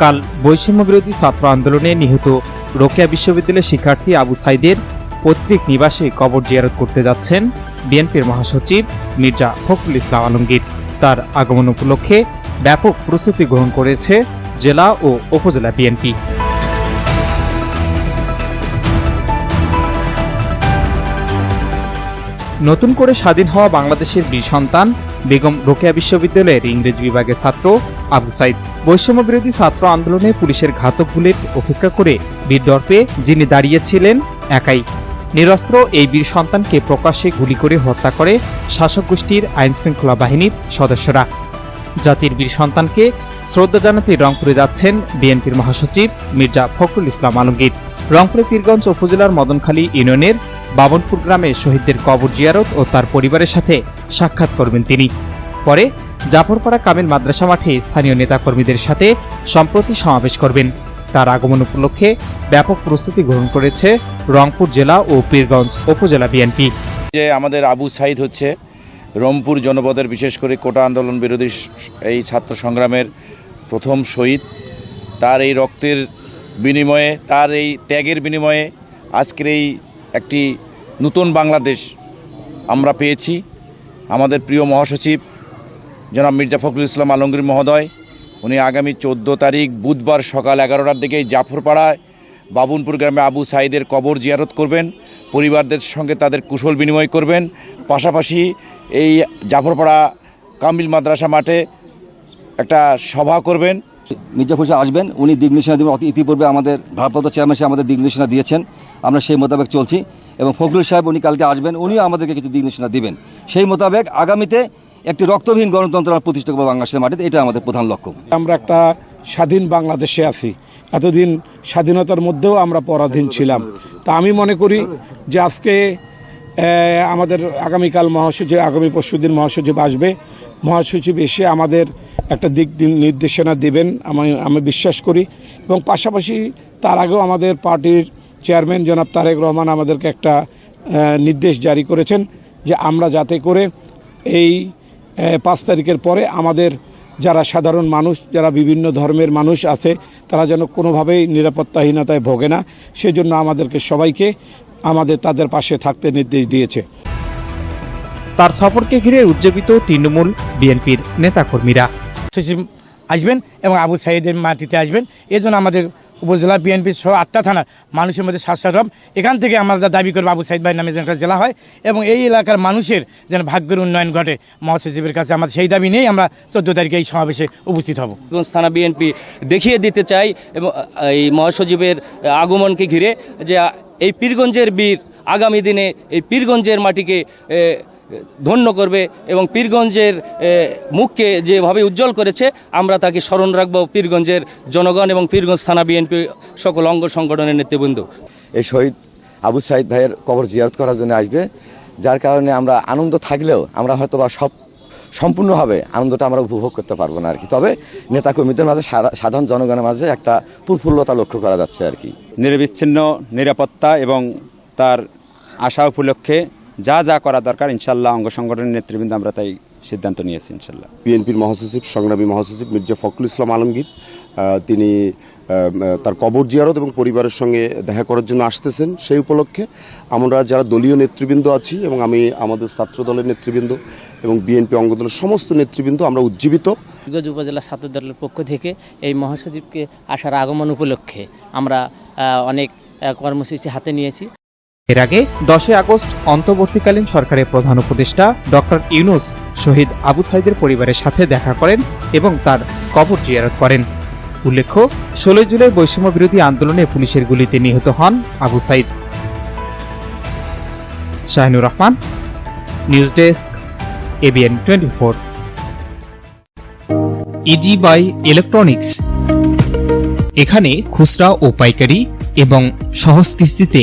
কাল বৈষম্য বিরোধী ছাত্র আন্দোলনে নিহত রোকেয়া বিশ্ববিদ্যালয়ের শিক্ষার্থী আবু সাইদের পৈতৃক নিবাসে কবর জিয়ারত করতে যাচ্ছেন বিএনপির মহাসচিব মির্জা ফখরুল ইসলাম আলমগীর। তার আগমন উপলক্ষে ব্যাপক প্রস্তুতি গ্রহণ করেছে জেলা ও উপজেলা বিএনপি। নতুন করে স্বাধীন হওয়া বাংলাদেশের বীর সন্তান বেগম রোকেয়া বিশ্ববিদ্যালয়ের ইংরেজি বিভাগের ছাত্র আবু সাইদ। বৈষম্য বিরোধী ছাত্র আন্দোলনে পুলিশের ঘাতক বুলেট উপেক্ষা করে বীর দর্পে যিনি দাঁড়িয়েছিলেন, একাই। নিরস্ত্র এই বীর সন্তানকে প্রকাশ্যে গুলি করে হত্যা করে শাসক গোষ্ঠীর আইনশৃঙ্খলা বাহিনীর সদস্যরা। জাতির বীর সন্তানকে শ্রদ্ধা জানাতে রংপুরে যাচ্ছেন বিএনপির মহাসচিব মির্জা ফখরুল ইসলাম আলমগীর। রংপুরে পীরগঞ্জ উপজেলার মদনখালী ইউনিয়নের বাবনপুর গ্রামে শহীদদের কবর জিয়ারত ও তার পরিবারের সাথে সাক্ষাৎ করবেন তিনি। পরে জাফরপাড়া কামিল মাদ্রাসা মাঠে স্থানীয় নেতাকর্মীদের সাথে সম্প্রতি সমাবেশ করবেন। তার আগমন উপলক্ষে ব্যাপক প্রস্তুতি গ্রহণ করেছে রংপুর জেলা ও পীরগঞ্জ উপজেলা বিএনপি। যে আমাদের আবু সাইদ হচ্ছে রংপুর জনপদের, বিশেষ করে কোটা আন্দোলন বিরোধী এই ছাত্র সংগ্রামের প্রথম শহীদ। তার এই রক্তের বিনিময়ে, তার এই ত্যাগের বিনিময়ে আজকের এই একটি নতুন বাংলাদেশ আমরা পেয়েছি। আমাদের প্রিয় মহাসচিব জনাব মির্জা ফখরুল ইসলাম আলমগীর মহোদয়, উনি আগামী চোদ্দ তারিখ বুধবার সকাল এগারোটার দিকে জাফরপাড়ায় বাবুনপুর গ্রামে আবু সাইদের কবর জিয়ারত করবেন। পরিবারদের সঙ্গে তাদের কুশল বিনিময় করবেন। পাশাপাশি এই জাফরপাড়া কামিল মাদ্রাসা মাঠে একটা সভা করবেন। মির্জা ফখরুল আসবেন, উনি দিক নির্দেশনা দেবেন। ইতিপূর্বে আমাদের ভারপ্রাপ্ত চেয়ারম্যান সাহেব আমাদের দিক নির্দেশনা দিয়েছেন। আমরা সেই মোতাবেক চলছি এবং ফখরুল সাহেব উনি কালকে আসবেন, উনিও আমাদেরকে কিছু দিক নির্দেশনা দিবেন। সেই মোতাবেক আগামীতে একটি রক্তহীন গণতন্ত্র প্রতিষ্ঠা করব বাংলাদেশের মাটিতে, এটা আমাদের প্রধান লক্ষ্য। আমরা একটা স্বাধীন বাংলাদেশে আছি। এতদিন স্বাধীনতার মধ্যেও আমরা পরাধীন ছিলাম। তা আমি মনে করি যে আজকে আমাদের আগামীকাল মহাসচিব আগামী পরশুদিন মহাসচিব আসবে। মহাসচিব এসে আমাদের একটা দিক নির্দেশনা দেবেন, আমি আমি বিশ্বাস করি। এবং পাশাপাশি তার আগেও আমাদের পার্টির চেয়ারম্যান জনাব তারেক রহমান আমাদেরকে একটা নির্দেশ জারি করেছেন যে আমরা যাতে করে এই পাঁচ তারিখের পরে আমাদের যারা সাধারণ মানুষ যারা বিভিন্ন ধর্মের মানুষ আছে তারা যেন কোনোভাবেই নিরাপত্তাহীনতায় ভোগে না। সেজন্য আমাদেরকে সবাইকে আমাদের তাদের পাশে থাকতে নির্দেশ দিয়েছে। তার সফরকে ঘিরে উজ্জীবিত তৃণমূল বিএনপির নেতাকর্মীরা। আসবেন এবং আবু সাইদের মাটিতে আসবেন। এই জন্য আমাদের উপজেলা বিএনপির সহ আটটা থানার মানুষের মধ্যে সাতসারম এখান থেকে আমরা দাবি করব আবু সাইদ ভাইয়ের নামে যেন একটা জেলা হয় এবং এই এলাকার মানুষের যেন ভাগ্যের উন্নয়ন ঘটে। মহাসচিবের কাছে আমাদের সেই দাবি নিয়েই আমরা চোদ্দ তারিখে এই সমাবেশে উপস্থিত হব। থানা বিএনপি দেখিয়ে দিতে চাই এবং এই মহাসচিবের আগমনকে ঘিরে যে এই পীরগঞ্জের বীর আগামী দিনে এই পীরগঞ্জের মাটিকে ধন্য করবে এবং পীরগঞ্জের মুখকে যেভাবে উজ্জ্বল করেছে আমরা তাকে স্মরণ রাখব পীরগঞ্জের জনগণ এবং পীরগঞ্জ থানা বিএনপি সকল অঙ্গ সংগঠনের নেতৃবৃন্দ। এই শহীদ আবু সাইদ ভাইয়ের কবর জিয়ারত করার জন্য আসবে যার কারণে আমরা আনন্দ থাকলেও আমরা হয়তো বা সব সম্পূর্ণভাবে আনন্দটা আমরা উপভোগ করতে পারব না আর কি। তবে নেতাকর্মীদের মাঝে সাধারণ জনগণের মাঝে একটা প্রফুল্লতা লক্ষ্য করা যাচ্ছে আর কি। নিরবিচ্ছিন্ন নিরাপত্তা এবং তার আশা উপলক্ষে যা যা করা দরকার ইনশাল্লাহ অঙ্গ সংগঠনের নেতৃবৃন্দ আমরা তাই সিদ্ধান্ত নিয়েছি ইনশাল্লাহ। বিএনপির মহাসচিব সংগ্রামী মহাসচিব মির্জা ফখরুল ইসলাম আলমগীর তিনি তার কবর জিয়ারত এবং পরিবারের সঙ্গে দেখা করার জন্য আসতেছেন সেই উপলক্ষে। আমরা যারা দলীয় নেতৃবৃন্দ আছি এবং আমি আমাদের ছাত্র দলের নেতৃবৃন্দ এবং বিএনপি অঙ্গদলের সমস্ত নেতৃবৃন্দ আমরা উজ্জীবিত। উপজেলা ছাত্র দলের পক্ষ থেকে এই মহাসচিবকে আসার আগমন উপলক্ষে আমরা অনেক কর্মসূচি হাতে নিয়েছি। এর আগে দশই আগস্ট অন্তর্বর্তীকালীন সরকারের প্রধান উপদেষ্টা ডক্টর ইউনুস শহীদ আবু সাইদের পরিবারের সাথে দেখা করেন এবং তার কবর জিয়ারত করেন। উল্লেখ্য, ষোলোই জুলাই বৈষম্য বিরোধী আন্দোলনে পুলিশের গুলিতে নিহত হন Abu Sayeed. Shahinur Rahman, news desk, ABN twenty four. Easy buy electronics. এখানে খুচরা ও পাইকারি এবং সহজ কিস্তিতে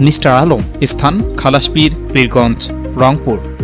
mister Alam. স্থান খালাসপীর পীরগঞ্জ রংপুর।